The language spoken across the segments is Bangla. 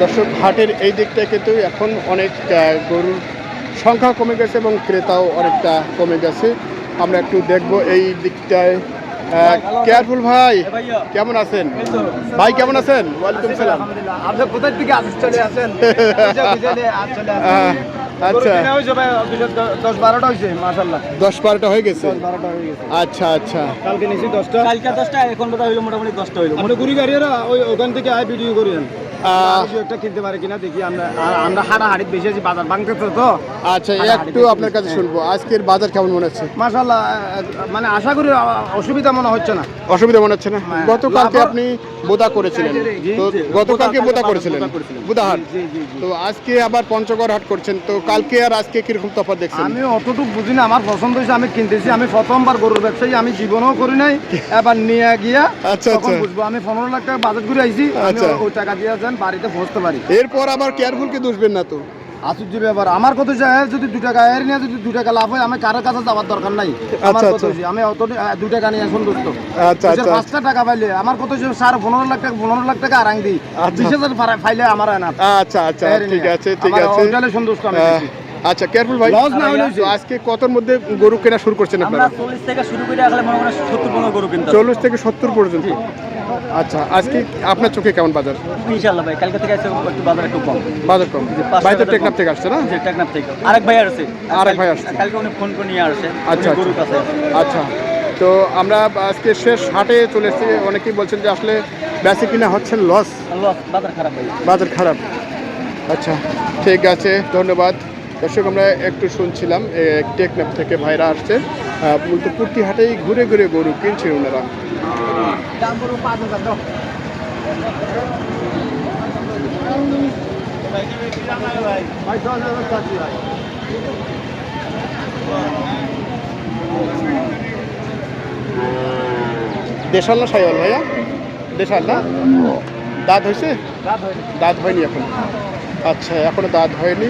দর্শক হাটের এই দিকটা কিন্তু এখন অনেক গরুর সংখ্যা কমে গেছে এবং ক্রেতাও অনেকটা কমে গেছে। আমরা একটু দেখব এই দিকটায়। কেয়ারফুল ভাই কেমন আছেন? ভাই কেমন আছেন? ওয়ালাইকুম সালাম। আপনি কোথায় থেকে চলে আসেন? আচ্ছা। দশ বারোটা হয়ে গেছে? দশ বারোটা হয়ে গেছে। আচ্ছা আচ্ছা। কালকে নিয়েছি দশটা? কালকে দশটা এখন বোধ হইল মোটামুটি দশটা হইল। আমরা গুড়ি গাড়িরা ওই ওখান থেকে আয় ভিডিও করেন একটা কিনতে পারে কিনা দেখি আমরা আর আমরা হাড়া হাড়ি বেশি আছি বাজার ভাঙতেছে তো। আচ্ছা একটু আপনার কাছে শুনব আজকের বাজার কেমন মনে হচ্ছে? মানে আশা করি অসুবিধা মনে হচ্ছে না। অসুবিধা মনে হচ্ছে না? হ্যাঁ। গতকালকে আপনি বোদা করেছিলেন। তো গতকালকে বোদা করেছিলেন। বোদা হাট। তো আজকে আবার পঞ্চগড় হাট করছেন। তো কালকে আর আজকে কীরকম তফাৎ দেখছেন? আমি অতটুকু বুঝি না আমার পছন্দ হয়েছে আমি কিনতেছি। আমি প্রথমবার গরুর ব্যবসায়ী আমি জীবনও করি নাই। এবার নিয়ে গিয়া আচ্ছা, আচ্ছা। বুঝব। আমি পনেরো লাখ টাকা বাজেট করে আইছি আচ্ছা। ওই টাকা দিয়ে যান বাড়িতে পৌঁছতে পারি। এরপর আবার কেয়ারফুলকে দুষবেন না তো। আশ্চর্য ব্যাপার। আমার কথা চাই যদি দু টাকা এর নিয়ে যদি দু টাকা লাভ হয় আমি কারোর কাছে যাওয়ার দরকার নাই। আমার আচ্ছা, আচ্ছা। আমি অত দু টাকা নিয়ে সন্তুষ্ট আচ্ছা পাঁচটা টাকা পাইলে আমার কথা হচ্ছে সাড়ে পনেরো লাখ টাকা পনেরো লাখ টাকা আরাং দিই। বিশ হাজার ফাইলে আমার হয় না। আচ্ছা আচ্ছা ঠিক আছে ঠিক আছে। সন্তুষ্ট আমি বেশি। আচ্ছা কেয়ারফুল ভাই। Loss না হলে তো আজকে কতর মধ্যে গরু কেনা শুরু করছেন আমরা আপনারা চল্লিশ থেকে শুরু করে মনে হয় সত্তর পনেরো গরু কিনতে চল্লিশ থেকে সত্তর পর্যন্ত। আচ্ছা আজকে আপনার চোখে কেমন বাজার? ইনশাল্লাহ ভাই কালকে থেকে একটু বাজার একটু কম। বাজার কম। ভাই তো টাকা টেকনাফ থেকে আসছে না? যে টেকনাফ থেকে। আরেক ভাই আসছে। আরেক ভাই আসছে। কালকে উনি ফোন করে নিয়ে আসছে। আচ্ছা, উনি গরুর কাছে। আচ্ছা তো আমরা আজকে শেষ হাটে চলে এসেছি। অনেকেই বলছেন যে আসলে বেশি কিনা হচ্ছে লস লস বাজার খারাপ বাজার খারাপ। আচ্ছা ঠিক আছে ধন্যবাদ। দর্শক আমরা একটু শুনছিলাম টেকনাফ থেকে ভাইরা আসছে। মূলত প্রতি হাটেই ঘুরে ঘুরে গরু কিনছে ওনারা। দেশাল না সাইওয়াল ভাইয়া? দেশাল না? দাঁত হয়েছে? দাঁত হয়নি এখন। আচ্ছা এখনও দাঁত হয়নি।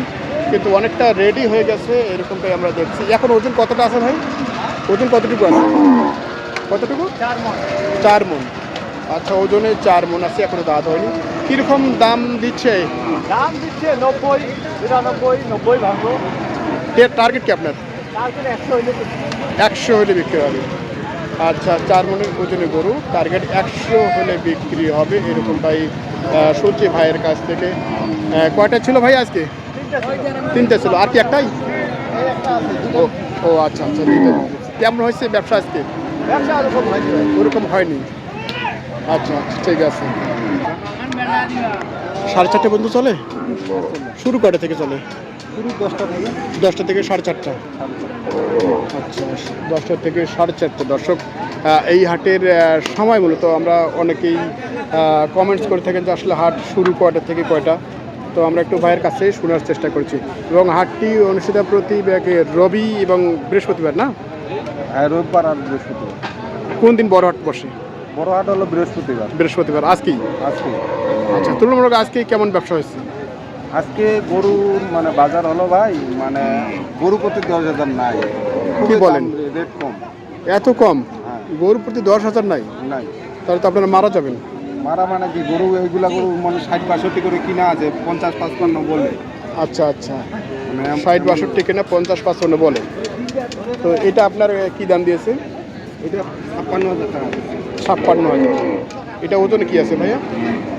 কিন্তু অনেকটা রেডি হয়ে গেছে এরকমটাই আমরা দেখছি। এখন ওজন কতটা আছে ভাই? ওজন কতটুকু আছে? কতটুকু? চার মন। আচ্ছা ওজনে চার মন আছে এখনও দাঁত হয়নি। কীরকম দাম দিচ্ছে? দাম দিচ্ছে নব্বই বিরানব্বই নব্বই ভাঙবো টার্গেট কি আপনার? একশো হলে বিক্রি হবে। আচ্ছা চার মনের ওজনে গরু টার্গেট একশো হলে বিক্রি হবে এরকমটাই শুনছি ভাইয়ের কাছ থেকে। কয়টা ছিল ভাই আজকে? তিনটে ছিল। আর কি একটাই? ও ও আচ্ছা আচ্ছা তিনটে। কেমন হয়েছে ব্যবসা আজকে? ওরকম হয়নি। আচ্ছা আচ্ছা ঠিক আছে। সাড়ে চারটে পর্যন্ত চলে? শুরু কটা থেকে চলে? দশটা থেকে সাড়ে চারটা। আচ্ছা দশটা থেকে সাড়ে চারটে। দর্শক এই হাটের সময় মূলত আমরা অনেকেই কমেন্টস করে থাকেন যে আসলে হাট শুরু কয়টা থেকে কয়টা। তো আমরা একটু ভাইয়ের কাছে শোনার চেষ্টা করছি। এবং হাটটি অনুষ্ঠিত প্রতি রবি এবং বৃহস্পতিবার না? হ্যাঁ রোববার আর বৃহস্পতিবার। কোন দিন বড় হাট বসে? বড় হাট হলো বৃহস্পতিবার। বৃহস্পতিবার আজকেই? আজকে আচ্ছা তুলনামূলক আজকে কেমন ব্যবসা হয়েছে? আজকে গরুর মানে বাজার হলো ভাই মানে গরু প্রতি দশ হাজার নাই। খুবই বলেন? রেট কম। এত কম? হ্যাঁ। গরু প্রতি দশ হাজার নাই? নাই। তাহলে তো আপনারা মারা যাবেন। মারা মানে কি গরু এইগুলা গরু মানে ষাট বাষট্টি করে কিনা আছে পঞ্চাশ পাঁচপান্ন বলে। আচ্ছা আচ্ছা। মানে ষাট বাষট্টি কেনা পঞ্চাশ পাঁচপান্ন বলে। তো এটা আপনার কি দাম দিয়েছে? এটা ছাপ্পান্ন হাজার টাকা। ছাপ্পান্ন হাজার। এটা ওজনে কি আছে ভাইয়া?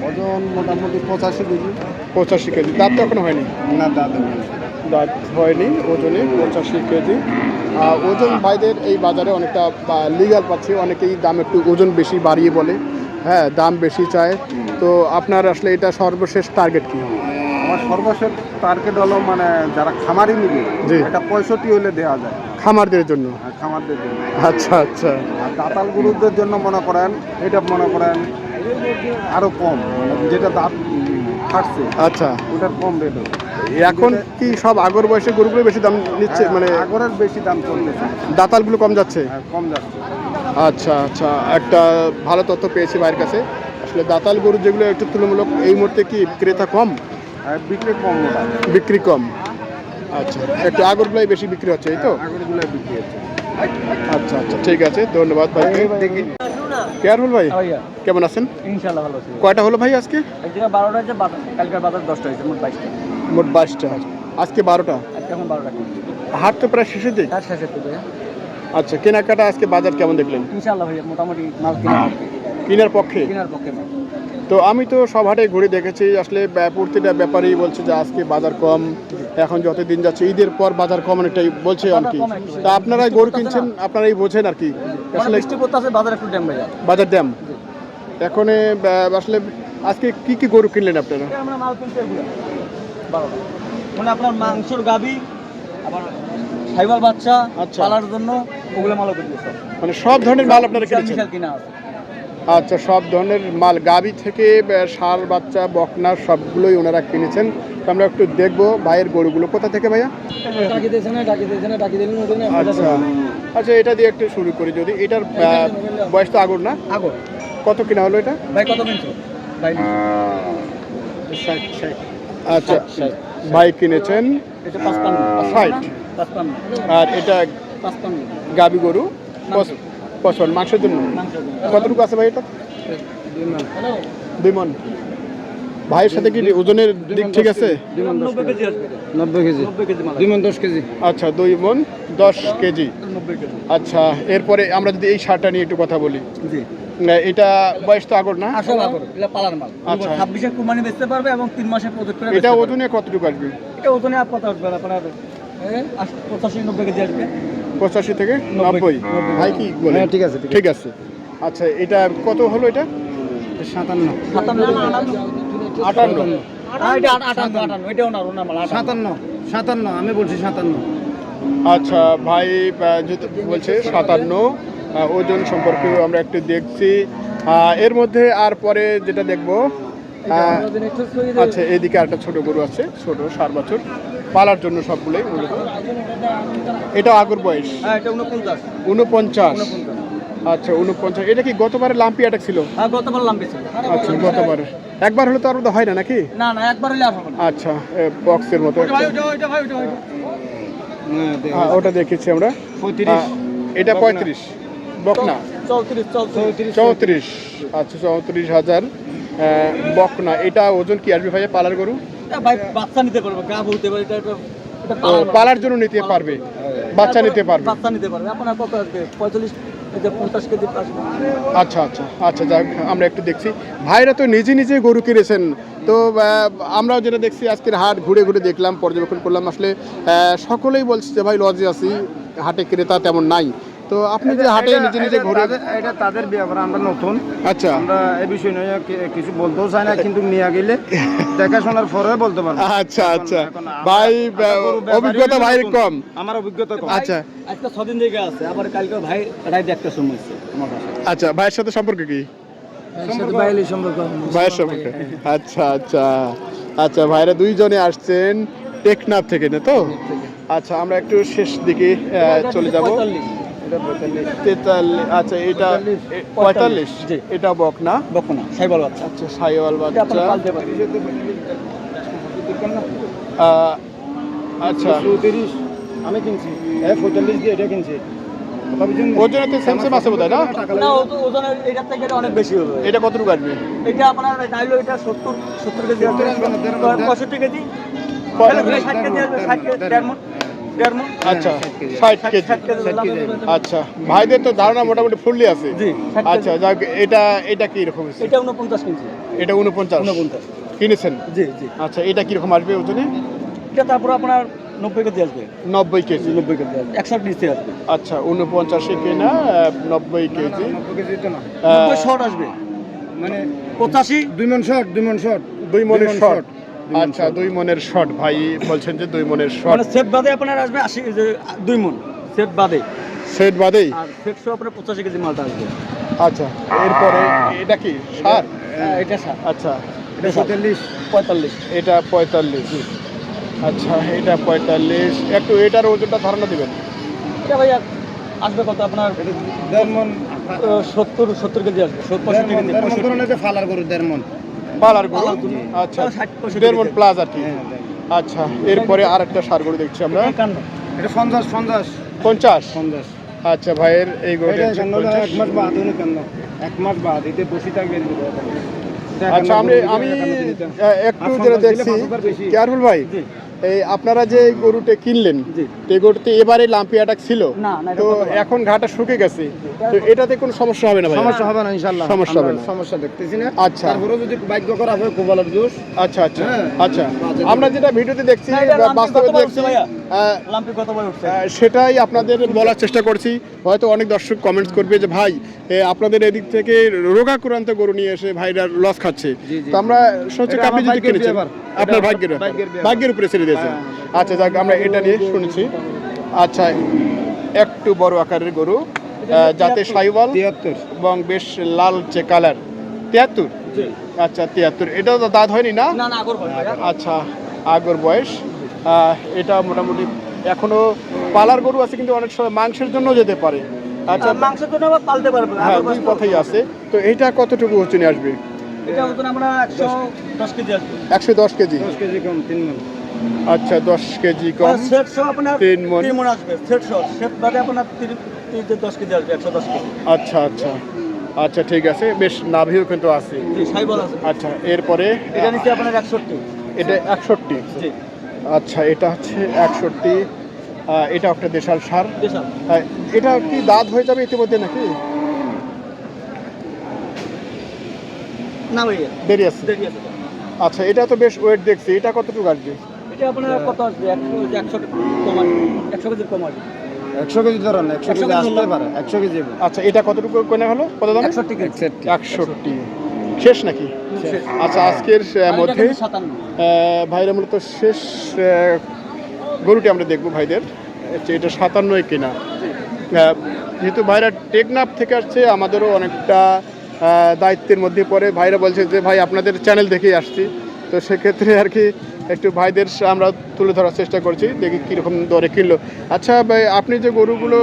ওজন মোটামুটি পঁচাশি কেজি। পঁচাশি কেজি। দাঁত তো এখনও হয়নি? না দাদা দাঁত হয়নি ওজনে পঁচাশি কেজি। আহ, ওজন ভাইদের এই বাজারে অনেকটা লিগাল পাচ্ছে অনেকেই দাম একটু ওজন বেশি বাড়িয়ে বলে। হ্যাঁ দাম বেশি চায়। তো আপনার আসলে এটা সর্বশেষ টার্গেট কি? আমার সর্বশেষ টার্গেট হলো মানে যারা খামারি নিবে জি। এটা পঁয়ষট্টি হলে দেওয়া যায়। খামারদের জন্য? আর খামারদের জন্য। আচ্ছা আচ্ছা। আর দাতাল গরুদের জন্য মনে করেন এটা মনে করেন আরও কম মানে যেটা দাঁত ফাটছে আচ্ছা। ওটার কম রেট এখন কি সব আগর বয়সে গরুগুলো বেশি দাম নিচ্ছে? মানে আগরের বেশি দাম চলতেছে। দাতালগুলো কম যাচ্ছে? আর কম যাচ্ছে। আচ্ছা আচ্ছা। একটা ভালো তথ্য পেয়েছি ভাইয়ের কাছে। আসলে দাতাল গরু যেগুলো একটু তুলনামূলক এই মুহূর্তে কি ক্রেতা কম? আর বিক্রি কম বিক্রি কম। আচ্ছা একটু আগরগুলাই বেশি বিক্রি হচ্ছে এই তো? আগরগুলো বিক্রি হচ্ছে। আচ্ছা আচ্ছা ঠিক আছে ধন্যবাদ ভাই। কেয়ারফুল ভাই কেমন আছেন? ইনশাল্লাহ ভালো আছে। কয়টা হলো ভাই আজকে? একদিকে বারোটা হয়েছে কালকের বাজার দশটা হয়েছে মোট বাইশটা। মোট বাইশটা। আজকে বারোটা? আজকে এখন বারোটা। হাট তো প্রায় শেষের দিক। শেষের থেকে আচ্ছা কেনাকাটা আজকে বাজার কেমন দেখলেন? ইনশাল্লাহ ভাইয়া মোটামুটি মাল কেনার পক্ষে কেনার পক্ষে? কেনার পক্ষে তো আমি তো সব হাটে ঘুরে দেখেছি আসলে প্রতিটা ব্যাপারেই বলছে যে আজকে বাজার কম এখন যত দিন যাচ্ছে ঈদের পর বাজার কম অনেকটাই বলছে আর কি তা আপনারাই গরু কিনছেন আপনারাই বোঝেন আর কি আসলে বাজার একটু ড্যাম বাজার এখন আসলে আজকে কি কি গরু কিনলেন আপনারা? আমরা মাল কিনতে মানে আপনার মাংসর গাবি আবার ফাইবার বাচ্চা আচ্ছা। পালার জন্য ওগুলো কিনতে সব মানে সব ধরনের মাল আপনারা কিনেছেন? কিনা আছে। আচ্ছা সব ধরনের মাল গাবি থেকে ষাঁড় বাচ্চা বকনা সবগুলোই ওনারা কিনেছেন। আমরা একটু দেখব ভাইয়ের গরুগুলো। কোথা থেকে ভাইয়া? আচ্ছা। আচ্ছা এটা দিয়ে একটু শুরু করি যদি। এটার বয়স তো আগর না? আগর। কত কিনা হলো এটা? ভাই কত কিনছো? ভাই। আচ্ছা ভাই কিনেছেন ষাট। আর এটা গাবি গরু পচন মাংসের জন্য। কতটুকু আছে ভাই এটা? দুই মন। ভাইয়ের সাথে কি ওজনের দিক ঠিক আছে? নব্বই কেজি। দুই মন দশ কেজি। আচ্ছা দুই মন দশ কেজি। আচ্ছা এরপরে আমরা যদি এই সারটা নিয়ে একটু কথা বলি। জি। এটা বয়স তো আগর না? আসল আগর। এটা পালার মাল। আচ্ছা। বেচতে পারবে এবং তিন মাসে প্রজেক্ট করে এটা ওজনে কতটুকু আসবে? এটা ওজনে আর কত আসবে আপনার পঁচাশি নব্বই কেজি আসবে। পঁচাশি থেকে নব্বই। ভাই কি বলে হ্যাঁ, ঠিক আছে, ঠিক আছে। আচ্ছা এটা কত হলো এটা? সাতান্ন। সাতান্ন আটান্ন। সাতান্ন সাতান্ন আমি বলছি সাতান্ন। আচ্ছা ভাই বলছে সাতান্ন ওজন সম্পর্কে আমরা একটু দেখছি। এর মধ্যে আর পরে যেটা দেখব আচ্ছা এদিকে একটা ছোট গরু আছে ছোট সার বছর। পালার জন্য সবগুলোই মূলত। এটা আগর বয়স? হ্যাঁ উনপঞ্চাশ উনপঞ্চাশ আচ্ছা উনপঞ্চাশ এটা কি গতবারে লাম্পি অ্যাটাক ছিল? হ্যাঁ গতবার লাম্পি ছিল। আচ্ছা গতবারে একবার হলে তো আর হয় না নাকি? না না একবার হলে আর হবে আচ্ছা বক্সের মতো ওটা ওইটা হ্যাঁ, ওটা দেখেছি আমরা। এটা পঁয়ত্রিশ। বকনা? চৌত্রিশ। চৌত্রিশ। আচ্ছা চৌত্রিশ হাজার। বকনা এটা ওজন কি আসবে ভাইয়া পালার গরু? ভাই বাচ্চা নিতে পারবে গা বলতে পারে এটা পালার জন্য নিতে পারবে বাচ্চা নিতে পারবে। বাচ্চা নিতে পারবে। আপনার কত আসবে পঁয়তাল্লিশ আচ্ছা আচ্ছা আচ্ছা যাক আমরা একটু দেখছি। ভাইরা তো নিজে নিজে গরু কিনেছেন। তো আমরাও যেটা দেখছি আজকের হাট ঘুরে ঘুরে দেখলাম পর্যবেক্ষণ করলাম। আসলে সকলেই বলছে যে ভাই লজে আছি হাটে ক্রেতা তেমন নাই। তো আপনি যে হাটে নিজে নিজে ঘুরে এটা তাদের ব্যাপার আমরা নতুন। আচ্ছা। আমরা এই বিষয় নিয়ে কিছু বলতেও চাই না কিন্তু নিয়ে গেলে দেখাশোনার পরে বলতে পারব। আচ্ছা আচ্ছা। ভাই অভিজ্ঞতা নতুন। কম। আমার অভিজ্ঞতা কম। আচ্ছা। আজকে ছদিন থেকে আছে আবার কালকে ভাই রাত একটা সময় আমার আচ্ছা ভাইয়ের সাথে সম্পর্ক কি? ভাইয়ের সম্পর্ক আচ্ছা আচ্ছা। আচ্ছা ভাইরা দুইজনে আসছেন টেকনাফ থেকে না তো? আচ্ছা আমরা একটু শেষ দিকে চলে যাব। তেতাল্লিশ আচ্ছা এটা পঁয়তাল্লিশ। এটা বকনা? বকো না সাইবল বাচ্চা। আচ্ছা সাইওয়াল বাচ্চা। আচ্ছা। আমি কিনছি। হ্যাঁ পঁয়তাল্লিশ দিয়ে এটা কিনছি? ওজনে তো আছে বোধ হয় না না এটার থেকে অনেক বেশি হবে। এটা কতটুকু আসবে? এটা আপনার এটা সত্তর সত্তর কেজি পঁয়ষট্টি কেজি। ষাট কেজি ষাট কেজি দেড় আচ্ছা ষাট কেজি। ষাট কেজি। আচ্ছা ভাইদের তো ধারণা মোটামুটি ফুললি আছে। জি আচ্ছা যাক এটা এটা কি রকম এটা উনপঞ্চাশ কেজি। এটা উনপঞ্চাশ উনপঞ্চাশ কিনেছেন? জি জি। আচ্ছা এটা কীরকম আসবে ওজনে? এটা তারপর আপনার নব্বই কেজি আসবে। নব্বই কেজি। নব্বই কেজি আসবে। একশো নিচে আসবে। আচ্ছা উনপঞ্চাশে কেনা নব্বই কেজি। শর্ট আসবে। মানে পঁচাশি? দুই মন শর্ট দুই মন শর্ট। দুই মনের শর্ট। আচ্ছা দুই মনের শর্ট ভাই বলছেন যে দুই মনের শর্ট মানে সেট বাদে আপনার আসবে আশি যে দুই মন সেট বাদে। সেট বাদেই? আর সেট সহ আপনার পঁচাশি কেজি মালটা আসবে। আচ্ছা এরপরে এটা কি সার? হ্যাঁ এটা ষাট আচ্ছা এটা পঁয়তাল্লিশ। পঁয়তাল্লিশ। এটা পঁয়তাল্লিশ। আচ্ছা এটা পঁয়তাল্লিশ। একটু এটার ওজনটা ধারণা দিবেন। এটা ভাইয়া আসবে কত আপনার? দেড় মন। সত্তর সত্তর কেজি আসবে পঁয়ষট্টি কেজি ফালার গরু দেড় মন। পালার গরু? আচ্ছা দেড় মন প্লাস আর কি হ্যাঁ। আচ্ছা এরপরে আর একটা সার গরু দেখছি আমরা। এটা পঞ্চাশ পঞ্চাশ। পঞ্চাশ? পঞ্চাশ। আচ্ছা ভাইয়ের এই গরুটা এক মাস বাদ হলো কেন এক মাস বাদ এতে বসে থাকবে আচ্ছা আমি আমি একটু যেটা দেখছি। কেয়ারফুল ভাই? জি। এই আপনারা যে গরুটা কিনলেন। এই গরুতে এবারে লাম্পি অ্যাটাক ছিল? তো এখন ঘাটা শুকে গেছে। তো এটাতে কোনো সমস্যা হবে না ভাই? সমস্যা হবে না ইনশাল্লাহ সমস্যা হবে না। সমস্যা দেখতেছি না। আচ্ছা। তারপরে যদি ভাগ্য করা হয় কোবালের দোষ আচ্ছা আচ্ছা হ্যাঁ। আচ্ছা। আমরা যেটা ভিডিওতে দেখছি বাস্তবে দেখছি লাম্পি কতবার উঠছে সেটাই আপনাদের বলার চেষ্টা করছি। হয়তো অনেক দর্শক কমেন্টস করবে যে ভাই আপনাদের এদিক থেকে রোগাক্রান্ত গরু নিয়ে এসে ভাইরা লস খাচ্ছে। তো আমরা কাপি আমার যদি ভাগ্যের কিনেছি আপনার ভাগ্যের ভাগ্যের ভাগ্যের উপরে ছেড়ে হ্যাঁ। আচ্ছা যাক আমরা এটা নিয়ে শুনেছি। আচ্ছা একটু বড় আকারের গরু যাতে সাইওয়াল তিয়াত্তর। এবং বেশ লালচে কালার তিয়াত্তর? আচ্ছা তিয়াত্তর। এটা তো দাঁত হয়নি না। আচ্ছা আগর বয়স। এটা মোটামুটি এখনও পালার গরু আছে কিন্তু অনেক সময় মাংসের জন্য যেতে পারে। আচ্ছা মাংসের জন্য আবার পালতে পারবে হ্যাঁ দুই কথাই আছে। তো এইটা কতটুকু ওজনে আসবে? এটা ওজন আমরা একশো দশ কেজি আসবে। একশো দশ কেজি? দশ কেজি কম আচ্ছা দশ কেজি কম। সেট সহ আপনার তিন মণ। তিন মন আসবে। সেট সহ সেট বাদে আপনার দশ কেজি আসবে একশো দশ কেজি। আচ্ছা আচ্ছা। আচ্ছা ঠিক আছে। বেশ নাভিও কিন্তু আছে। আচ্ছা এরপরে এটা নিচ্ছে আপনার একষট্টি। এটা একষট্টি। জি। আচ্ছা এটা হচ্ছে একষট্টি। এটা একটা দেশাল সার। এটা কি দাঁত হয়ে যাবে ইতিমধ্যে নাকি? না দেরি আছে আচ্ছা এটা তো বেশ ওয়েট দেখছি। এটা কতটুকু আসবে? এটা আপনার কত আসবে? একশো একশো কম আসবে। একশো কেজির কম আসবে। একশো কেজি ধরেন একশো একশো কেজি আসতে পারে একশো কেজি আচ্ছা এটা কতটুকু কোনে হলো? কত দাম? একষট্টি কেজি। একষট্টি। শেষ নাকি? আচ্ছা আজকের মধ্যে ভাইরা মূলত শেষ গরুটি আমরা দেখব ভাইদের। হচ্ছে এটা সাতান্নই কেনা? যেহেতু ভাইরা টেকনাফ থেকে আসছে আমাদেরও অনেকটা দায়িত্বের মধ্যে পড়ে। ভাইরা বলছে যে ভাই আপনাদের চ্যানেল দেখেই আসছি। তো সেক্ষেত্রে আর কি একটু ভাইদের আমরা তুলে ধরার চেষ্টা করছি দেখি কীরকম দরে কিনলো। আচ্ছা ভাই আপনি যে গরুগুলো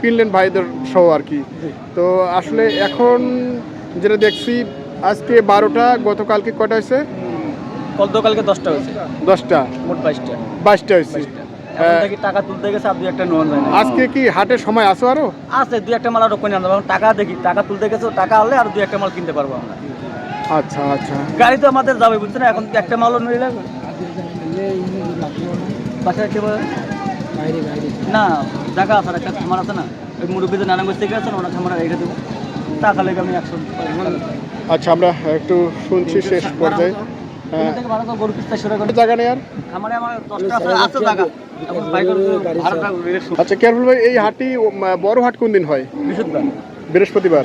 কিনলেন ভাইদের সহ আর কি তো আসলে এখন যেটা দেখছি আজকে বারোটা গতকালকে কটা হয়েছে? গতকালকে দশটা হয়েছে। দশটা। মোট বাইশটা। বাইশটা হয়েছে। হ্যাঁ। টাকা তুলতে গেছে আর দুই একটা যায় আজকে কি হাটের সময় আরও? আছে দুই একটা মাল আরও কিনে টাকা দেখি টাকা তুলতে গেছে টাকা আনলে আর দুই একটা মাল কিনতে পারব আমরা। আচ্ছা আচ্ছা। গাড়ি তো আমাদের যাবে বুঝছেন? এখন একটা মালও নিলে বাসায় কে বলে? না জায়গা আছে একটা খামার আছে না। ওই মুরব্বীদের নানা গোষ্ঠী থেকে আছে ওনার খামার রেখে দেবো। টাকা লেগে আমি একশো আচ্ছা আমরা একটু শুনছি শেষ পর্যায়ে। হ্যাঁ। আচ্ছা কেয়ারফুল ভাই এই হাটটি বড় হাট কোন দিন হয়? বৃহস্পতিবার। বৃহস্পতিবার।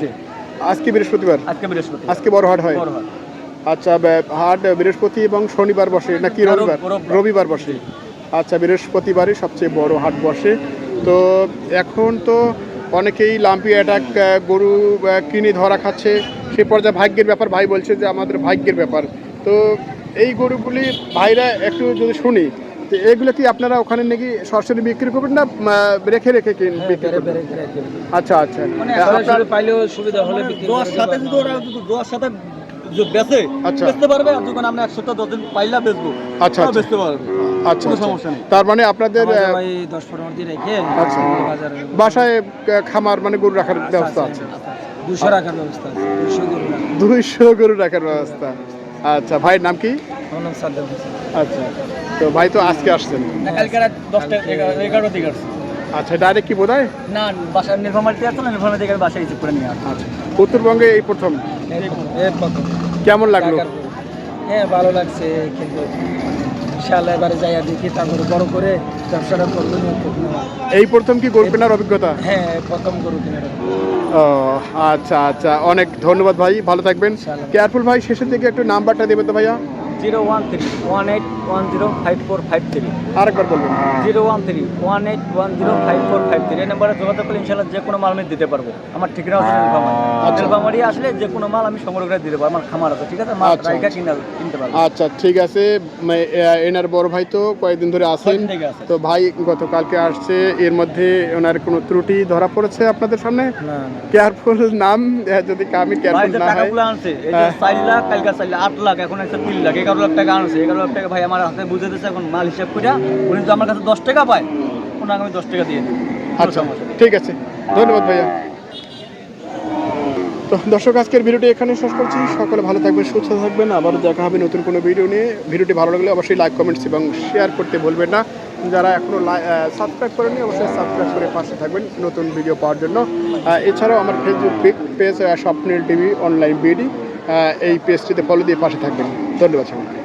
আজকে বৃহস্পতিবার? আজকে বৃহস্পতি আজকে বড় হাট হয়? বড় হাট। আচ্ছা হাট বৃহস্পতি এবং শনিবার বসে নাকি রব- রবিবার? রবিবার। রবিবার বসে। আচ্ছা বৃহস্পতিবারই সবচেয়ে বড় হাট বসে। তো এখন তো অনেকেই লাম্পি অ্যাটাক গরু কিনে ধরা খাচ্ছে। সে পর্যায়ে ভাগ্যের ব্যাপার ভাই বলছে যে আমাদের ভাগ্যের ব্যাপার। তো এই গরুগুলি ভাইরা একটু যদি শুনি তো এগুলো কি আপনারা ওখানে নাকি সরাসরি বিক্রি করবেন না রেখে রেখে কিন- বিক্রি করবেন? আচ্ছা আচ্ছা। মানে আপনার পাইলেও সুবিধা হলে দোয়ার সাথে যদি ওরা যদি দোয়ার সাথে যে বেচে আচ্ছা। বেচতে পারবে আর যখন আমরা দশ দিন পাইলা বেচবো আচ্ছা, আচ্ছা। বেচতে পারবে। আচ্ছা আচ্ছা। সমস্যা নেই। তার মানে আপনাদের দশ পনেরো রেখে আচ্ছা। বাসায় খামার মানে গরু রাখার ব্যবস্থা আছে? দুশো রাখার ব্যবস্থা আছে গরু দুইশো গরু রাখার ব্যবস্থা। আচ্ছা ভাইয়ের নাম কি? আমার নাম সাদ্দাম আচ্ছা। তো ভাই তো আজকে আসছেন। কালকে রাত দশটা এগারো এগারো দিকে আসছে। আচ্ছা ডাইরেক্ট কি বোধ হয় না বাসার নির্ভরমালিতে আসতো না থেকে বাসায় রিসিভ করে নিয়ে আচ্ছা উত্তরবঙ্গে এই প্রথম? কেমন লাগল? হ্যাঁ ভালো লাগছে কিন্তু ইনশাআল্লাহ এবারে যাইয়া দেখি তারপরে বড় করে ব্যবসাটা করব নিয়ে করব না। এই প্রথম কি গরু কেনার অভিজ্ঞতা? হ্যাঁ প্রথম গরু কিনে ও আচ্ছা আচ্ছা অনেক ধন্যবাদ ভাই ভালো থাকবেন। কেয়ারফুল ভাই শেষের দিকে একটু নাম্বারটা দেবেন তো ভাইয়া? Zero one three one eight one zero five four five three আরেকবার বলবেন। Zero one three one eight one zero five four five three এই নাম্বারে যোগাযোগ করলে ইনশাল্লাহ যে কোনো মাল আমি দিতে পারব। আমার ঠিকানা হচ্ছে নীলফামারি আচ্ছা। নীলফামারি। আসলে যে কোনো মাল আমি সংগ্রহ করে দিতে পারব। আমার খামার আছে ঠিক আছে? মাল আচ্ছা। রাইখা কিনে কিনতে পারব। আচ্ছা ঠিক আছে। এনার বড় ভাই তো কয়েকদিন ধরে আছে। তো ভাই গতকালকে আসছে। এর মধ্যে ওনার কোনো ত্রুটি ধরা পড়েছে আপনাদের সামনে? কেয়ারফুল নাম যদি আমি কেয়ারফুল না হয়। আনছে এই যে হ্যাঁ। চার লাখ কালকে চার লাখ আট লাখ এখন একটা তিন লাখ এগারো লাখ টাকা আনছে। এগারো লাখ টাকা ভাই আমার হাতে বুঝে দিচ্ছে এখন মাল হিসাব করে উনি তো আমার কাছে দশ টাকা পায় ওনাকে আমি দশ টাকা দিয়ে দিই। আচ্ছা ঠিক আছে। ধন্যবাদ ভাইয়া। তো দর্শক, আজকের ভিডিওটি এখানে শেষ করছি। সকলে ভালো থাকবেন, সুস্থ থাকবেন। আবার দেখা হবে নতুন কোনো ভিডিও নিয়ে। ভিডিওটি ভালো লাগলে অবশ্যই লাইক, কমেন্টস এবং শেয়ার করতে ভুলবেন না। যারা এখনও সাবস্ক্রাইব করেনি অবশ্যই সাবস্ক্রাইব করে পাশে থাকবেন নতুন ভিডিও পাওয়ার জন্য। এছাড়াও আমার ফেসবুক পেজ স্বপ্নের টিভি অনলাইন বিডি। এই পেজটিতে ফলো দিয়ে পাশে থাকবেন। ধন্যবাদ সকলকে